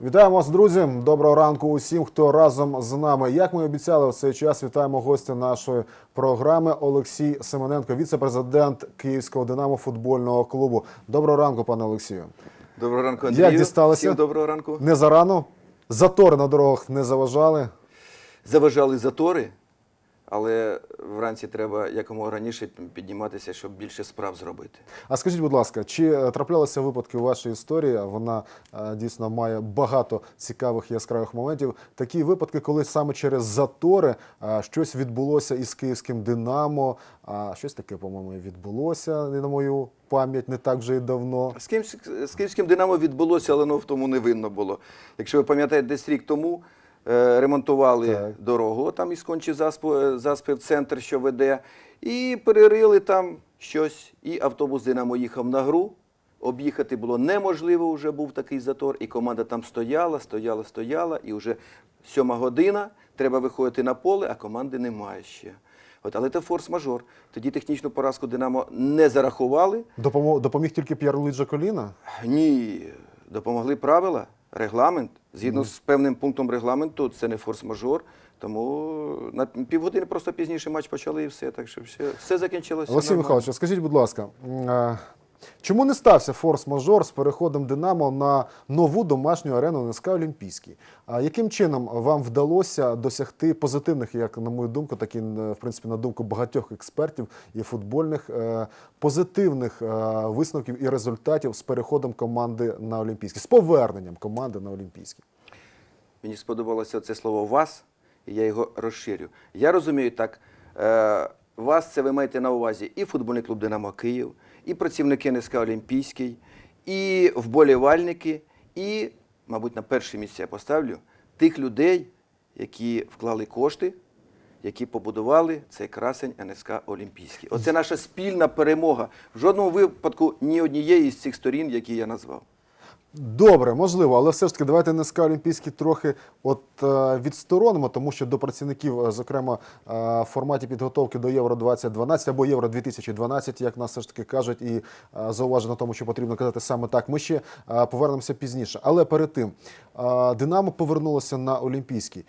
Вітаємо вас, друзі! Доброго ранку усім, хто разом з нами. Як ми обіцяли в цей час, вітаємо гостя нашої програми Олексій Семененко, віце-президент Київського Динамо футбольного клубу. Доброго ранку, пане Олексію. Доброго ранку, Як Андрію. дісталося? Всім доброго ранку. Не зарано. Затори на дорогах не заважали. Заважали затори, але вранці треба якомога раніше підніматися, щоб більше справ зробити. А скажіть, будь ласка, чи е, траплялися випадки у вашій історії? Вона е, дійсно має багато цікавих яскравих моментів. Такі випадки, коли саме через затори е, щось відбулося із київським Динамо. А щось таке, по-моєму, відбулося не на мою пам'ять, не так вже і давно. З, ким, з київським Динамо відбулося, але воно в тому не винно було. Якщо ви пам'ятаєте, десь рік тому ремонтували Так. дорогу, там із кончі заспи, заспи центр, що веде, і перерили там щось, і автобус Динамо їхав на гру. Об'їхати було неможливо, вже був такий затор, і команда там стояла, стояла, стояла, і вже сьома година, треба виходити на поле, а команди немає ще. От, але це форс-мажор. Тоді технічну поразку Динамо не зарахували. Допомог, допоміг тільки П'єр Луїджа Коліна. Ні, допомогли правила, регламент. Згідно з певним пунктом регламенту, це не форс-мажор. Тому на півгодини просто пізніше матч почали і все. Так що все, все закінчилося. Олексій нормально. Михайлович, скажіть, будь ласка, чому не стався форс-мажор з переходом Динамо на нову домашню арену НСК Олімпійський? А яким чином вам вдалося досягти позитивних, як на мою думку, так і е, в принципі на думку багатьох експертів і футбольних е, позитивних е, висновків і результатів з переходом команди на Олімпійський, з поверненням команди на Олімпійський? Мені сподобалося це слово вас, і я його розширю. Я розумію так. Вас це ви маєте на увазі і футбольний клуб Динамо Київ, і працівники НСК Олімпійський, і вболівальники, і, мабуть, на перше місце я поставлю тих людей, які вклали кошти, які побудували цей красень НСК Олімпійський. Оце наша спільна перемога. В жодному випадку ні однієї з цих сторін, які я назвав. Добре, можливо, але все ж таки давайте НСК Олімпійський трохи от е, відсторонимо, тому що до працівників, е, зокрема, е, в форматі підготовки до Євро 2012 або Євро 2012, як нас все ж таки кажуть, і зауважено тому, що потрібно казати саме так. Ми ще повернемося пізніше. Але перед тим Динамо повернулося на Олімпійський.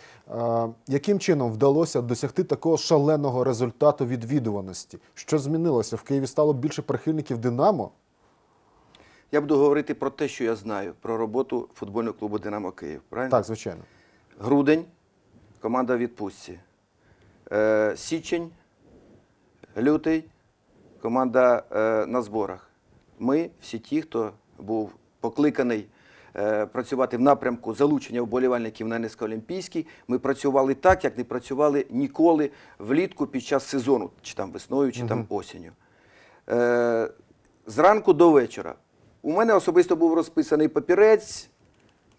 Яким чином вдалося досягти такого шаленого результату відвідуваності? Що змінилося? В Києві стало більше прихильників Динамо? Я буду говорити про те, що я знаю, про роботу футбольного клубу Динамо Київ. Правильно? Так, звичайно. Грудень, команда в відпустці. Е, січень, лютий, команда е, на зборах. Ми, всі ті, хто був покликаний е, працювати в напрямку залучення вболівальників на НСК Олімпійський, ми працювали так, як не працювали ніколи влітку під час сезону, чи там весною, чи там осінню. Е, зранку до вечора. У мене особисто був розписаний папірець,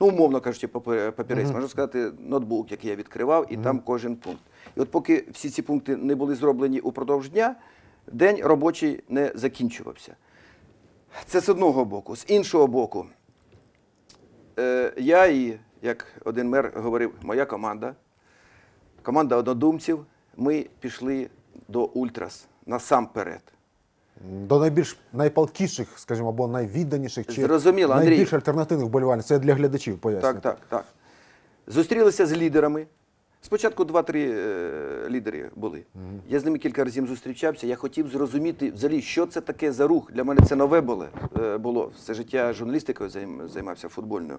ну, умовно кажучи, папірець, можна сказати, ноутбук, який я відкривав, і там кожен пункт. І от поки всі ці пункти не були зроблені упродовж дня, день робочий не закінчувався. Це з одного боку. З іншого боку, е, я і, як один мер говорив, моя команда, команда однодумців, ми пішли до Ультрас насамперед. До найбільш найпалкіших, скажімо, або найвідданіших чи Зрозуміло, Андрій. найбільш альтернативних вболівальників. Це для глядачів пояснюю. Так, так, так. Зустрілися з лідерами. Спочатку два-три е, лідери були. Я з ними кілька разів зустрічався. Я хотів зрозуміти взагалі, що це таке за рух. Для мене це нове було. Е, було. Все життя журналістикою займ- займався футбольною.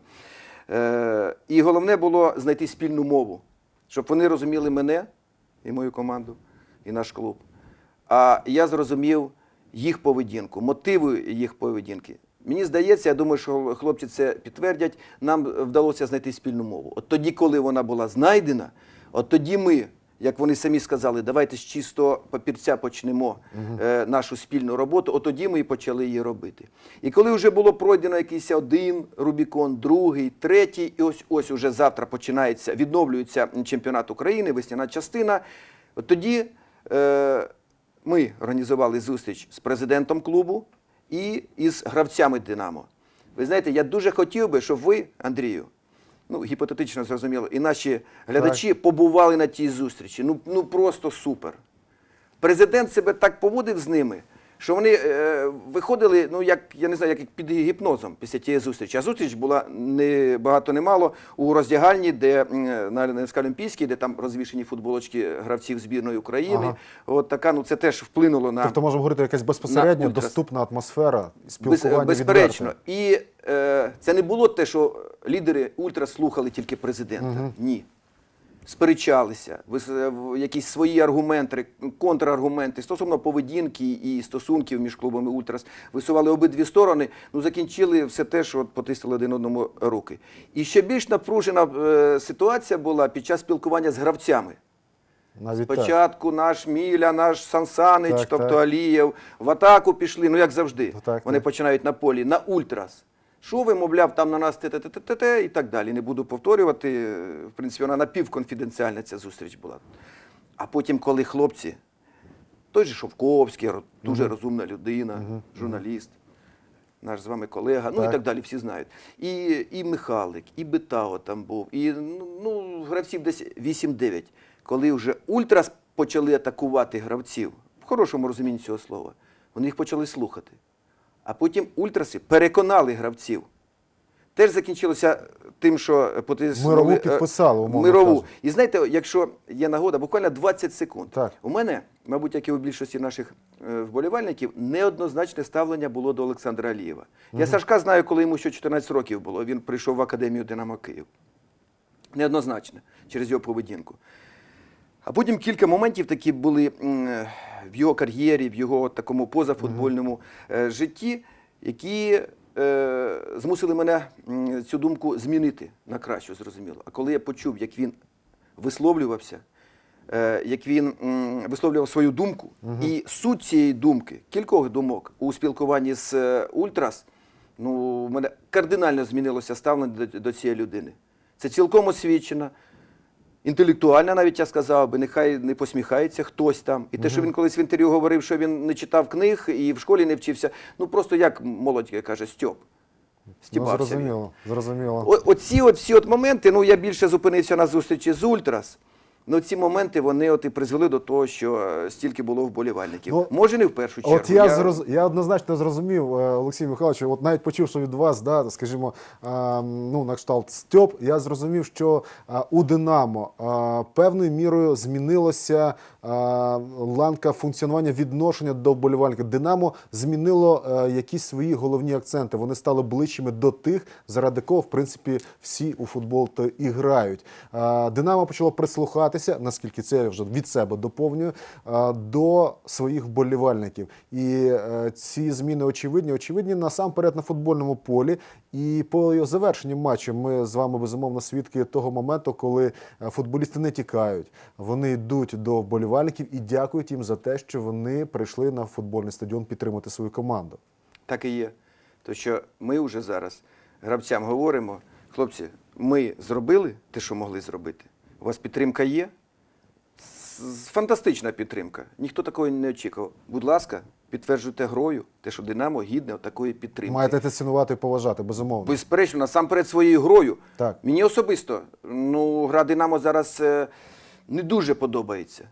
Е, і головне було знайти спільну мову, щоб вони розуміли мене і мою команду, і наш клуб. А я зрозумів їх поведінку, мотиви їх поведінки. Мені здається, я думаю, що хлопці це підтвердять. Нам вдалося знайти спільну мову. От тоді, коли вона була знайдена, от тоді ми, як вони самі сказали, давайте з чистого папірця почнемо е, нашу спільну роботу. От тоді ми і почали її робити. І коли вже було пройдено якийсь один Рубікон, другий, третій, і ось ось уже завтра починається, відновлюється чемпіонат України, весняна частина. От тоді. Е, ми організували зустріч з президентом клубу і із гравцями Динамо. Ви знаєте, я дуже хотів би, щоб ви, Андрію, ну гіпотетично зрозуміло, і наші глядачі побували на тій зустрічі. Ну, ну просто супер. Президент себе так поводив з ними, що вони е, виходили, ну як я не знаю, як під гіпнозом після тієї зустрічі. А зустріч була не багато не мало у роздягальні, де на Олімпійській, де там розвішені футболочки гравців збірної України. Ага. От така, ну це теж вплинуло на Тобто можемо говорити, якась безпосередня, На доступна атмосфера, Без, спілкування безперечно. відверте. І е, це не було те, що лідери ультра слухали тільки президента. Ні. Сперечалися, якісь свої аргументи, контраргументи стосовно поведінки і стосунків між клубами Ультрас висували обидві сторони. Ну закінчили все те, що от потиснули один одному руки. І ще більш напружена е, ситуація була під час спілкування з гравцями. Навіть так. Спочатку наш Міля, наш Сансанич, Так, тобто так. Алієв, в атаку пішли, ну як завжди. Так, Вони так. починають на полі, на ультрас. Що ви, мовляв, там на нас те-те-те-те і так далі. Не буду повторювати. В принципі, вона напівконфіденціальна ця зустріч була. А потім, коли хлопці, той же Шовковський, дуже розумна людина, журналіст, наш з вами колега, ну і так далі, всі знають. І, і Михалик, і Бетао там був, і ну, ну, гравців десь 8-9. Коли вже ультрас почали атакувати гравців, в хорошому розумінні цього слова, вони їх почали слухати. А потім ультраси переконали гравців. Теж закінчилося тим, що. Мирову е, підписали, умовно Мирову. кажучи. І знаєте, якщо є нагода, буквально 20 секунд. Так. У мене, мабуть, як і у більшості наших е, вболівальників, неоднозначне ставлення було до Олександра Алієва. Я Сашка знаю, коли йому ще 14 років було. Він прийшов в академію Динамо Київ. Неоднозначно через його поведінку. А потім кілька моментів такі були в його кар'єрі, в його такому позафутбольному е, житті, які е, змусили мене цю думку змінити на кращу, зрозуміло. А коли я почув, як він висловлювався, е, як він висловлював свою думку, і суть цієї думки, кількох думок у спілкуванні з Ультрас, ну, у мене кардинально змінилося ставлення до, до цієї людини. Це цілком освічена, інтелектуальна, навіть я сказав би, нехай не посміхається хтось там. І те, що він колись в інтерв'ю говорив, що він не читав книг і в школі не вчився, ну просто як молодь каже, Стьоп. Ну, Стібався Ну, зрозуміло, зрозуміло. О- Оці от всі от моменти, ну я більше зупинився на зустрічі з Ультрас. Ну, ці моменти вони от і призвели до того, що е, стільки було вболівальників. Ну, Може, не в першу чергу. От я, зроз... я однозначно зрозумів, е, Олексій Михайлович, от навіть почувши від вас, да, скажімо, е, ну, на кшталт Стьоп, я зрозумів, що е, у Динамо е, певною мірою змінилося е, ланка функціонування відношення до вболівальника. Динамо змінило е, якісь свої головні акценти. Вони стали ближчими до тих, заради кого, в принципі, всі у футбол то і грають. Е, Динамо почало прислухатися, наскільки це я вже від себе доповнюю, е, до своїх вболівальників. І е, ці зміни очевидні, очевидні насамперед на футбольному полі. І по завершенню матчу ми з вами безумовно свідки того моменту, коли е, футболісти не тікають, вони йдуть до вболівальників і дякують їм за те, що вони прийшли на футбольний стадіон підтримати свою команду. Так і є. То що ми вже зараз гравцям говоримо, хлопці, ми зробили те, що могли зробити. У вас підтримка є? Фантастична підтримка. Ніхто такого не очікував. Будь ласка, підтверджуйте грою, те, що Динамо гідне такої підтримки. Маєте це цінувати і поважати, безумовно. Безперечно, насамперед своєю грою. Так. Мені особисто ну, гра Динамо зараз е, не дуже подобається.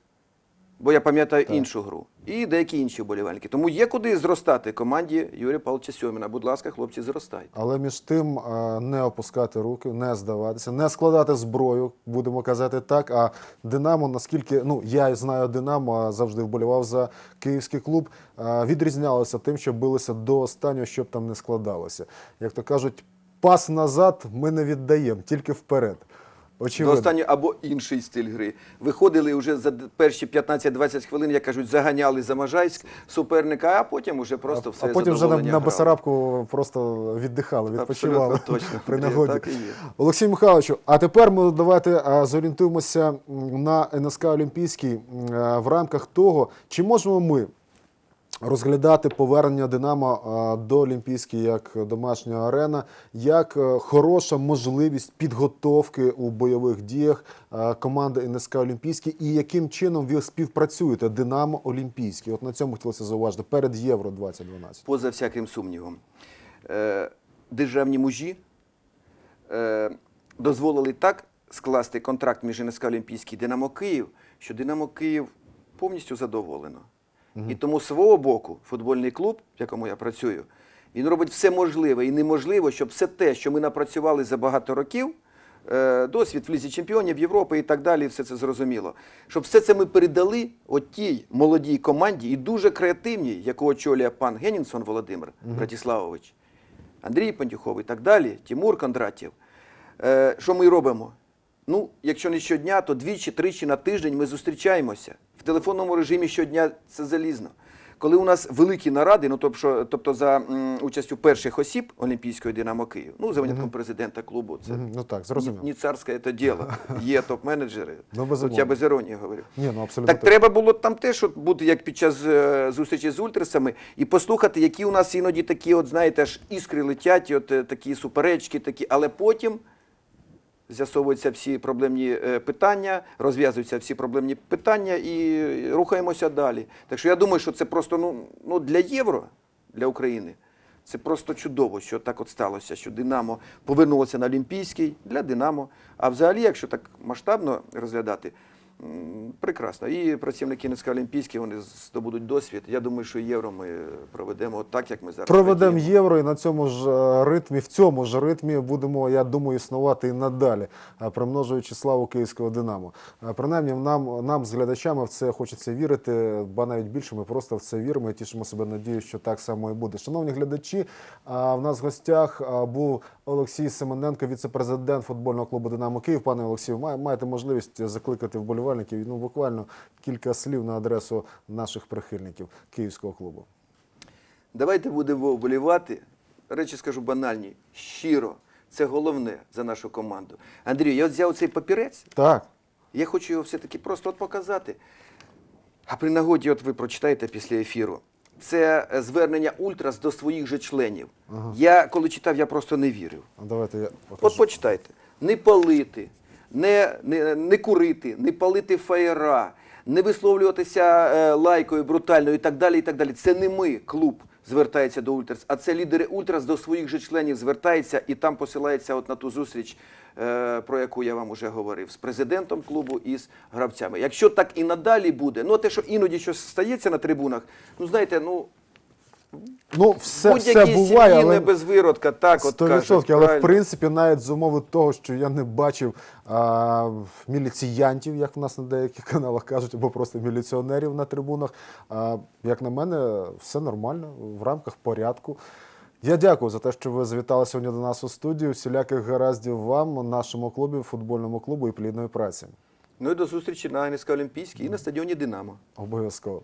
Бо я пам'ятаю іншу гру. І деякі інші вболівальники. Тому є куди зростати команді Юрія Павловича Сьоміна. Будь ласка, хлопці, зростайте. Але між тим е, не опускати руки, не здаватися, не складати зброю, будемо казати так. А Динамо, наскільки ну я знаю Динамо, а завжди вболівав за київський клуб, е, відрізнялося тим, що билися до останнього, щоб там не складалося. Як то кажуть, пас назад ми не віддаємо, тільки вперед. До Очевидно. останнього або інший стиль гри. Виходили вже за перші 15-20 хвилин, як кажуть, заганяли за Можайськ суперника, а потім вже просто все а потім вже на, на грали. Бесарабку просто віддихали, відпочивали Абсолютно точно. при нагоді. так і є. Олексій Михайловичу, а тепер ми давайте а, зорієнтуємося на НСК Олімпійський а, в рамках того, чи можемо ми розглядати повернення Динамо до Олімпійської як домашня арена, як е, хороша можливість підготовки у бойових діях команди НСК Олімпійський і яким чином ви співпрацюєте Динамо Олімпійський? От на цьому хотілося зауважити перед Євро 2012. поза всяким сумнівом. Е, державні мужі е, дозволили так скласти контракт між НСК Олімпійський і Динамо Київ, що Динамо Київ повністю задоволено. І тому з свого боку футбольний клуб, в якому я працюю, він робить все можливе і неможливе, щоб все те, що ми напрацювали за багато років, е, досвід в лізі чемпіонів Європи і так далі, все це зрозуміло. Щоб все це ми передали от тій молодій команді і дуже креативній, яку очолює пан Генінсон Володимир Братіславович, Андрій Пандюхов і так далі, Тимур Кондратів. Е, Що ми робимо? Ну, якщо не щодня, то двічі-тричі на тиждень ми зустрічаємося. В телефонному режимі щодня це залізно. Коли у нас великі наради, ну тобто, тобто за м, участю перших осіб Олімпійської Динамо Київ, ну за винятком президента клубу, це Мгм, Ну так, зрозуміло. не царське це діло. Є топ-менеджери. Ну, безумовно. я без іронії говорю. Ні, ну абсолютно. Так треба було там теж от бути як під час е, зустрічі з ультрасами і послухати, які у нас іноді такі, от знаєте, аж іскри летять, от е, такі суперечки, такі, але потім з'ясовуються всі проблемні е, питання, розв'язуються всі проблемні питання і рухаємося далі. Так що я думаю, що це просто ну, ну для євро, для України. Це просто чудово, що так от сталося, що Динамо повернулося на Олімпійський для Динамо. А взагалі, якщо так масштабно розглядати, прекрасно. І працівники НСК Олімпійські вони здобудуть досвід. Я думаю, що євро ми проведемо так, як ми зараз Проведемо радіємо. євро і на цьому ж е, ритмі, в цьому ж ритмі будемо, я думаю, існувати і надалі, е, примножуючи славу київського Динамо. Е, Принаймні, нам, нам з глядачами в це хочеться вірити, ба навіть більше ми просто в це віримо і тішимо себе надію, що так само і буде. Шановні глядачі, в нас в гостях був Олексій Семененко, віце-президент футбольного клубу Динамо Київ. Пане Олексію, маєте можливість закликати вболівальників ну буквально кілька слів на адресу наших прихильників київського клубу. Давайте будемо вболівати. Речі скажу банальні, щиро. Це головне за нашу команду. Андрій, я от взяв цей папірець, Так. я хочу його все-таки просто от показати. А при нагоді, от ви прочитаєте після ефіру. Це е, звернення Ультрас до своїх же членів. Я коли читав, я просто не вірив. А Давайте я От почитайте. Не палити, не, не, не курити, не палити фаєра, не висловлюватися е, лайкою брутально і так далі. і так далі. Це не ми, клуб, звертається до Ультрас, а це лідери Ультрас до своїх же членів звертається і там посилається от на ту зустріч, е, про яку я вам уже говорив, з президентом клубу і з гравцями. Якщо так і надалі буде, ну те, що іноді щось стається на трибунах, ну знаєте, ну Ну, все, будь-які все буває, сім'ї але не без виродка, так от 100%, кажуть, але в принципі навіть з умови того, що я не бачив а, міліціянтів, як в нас на деяких каналах кажуть, або просто міліціонерів на трибунах. А, як на мене, все нормально, в рамках порядку. Я дякую за те, що ви завітали сьогодні до нас у студію. Всіляких гараздів вам, нашому клубі, футбольному клубу і плідної праці. Ну і до зустрічі на НСК Олімпійській і на стадіоні Динамо. Обов'язково.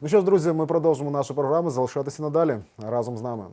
Ну що ж, друзі, ми продовжимо нашу програму. Залишайтеся надалі разом з нами.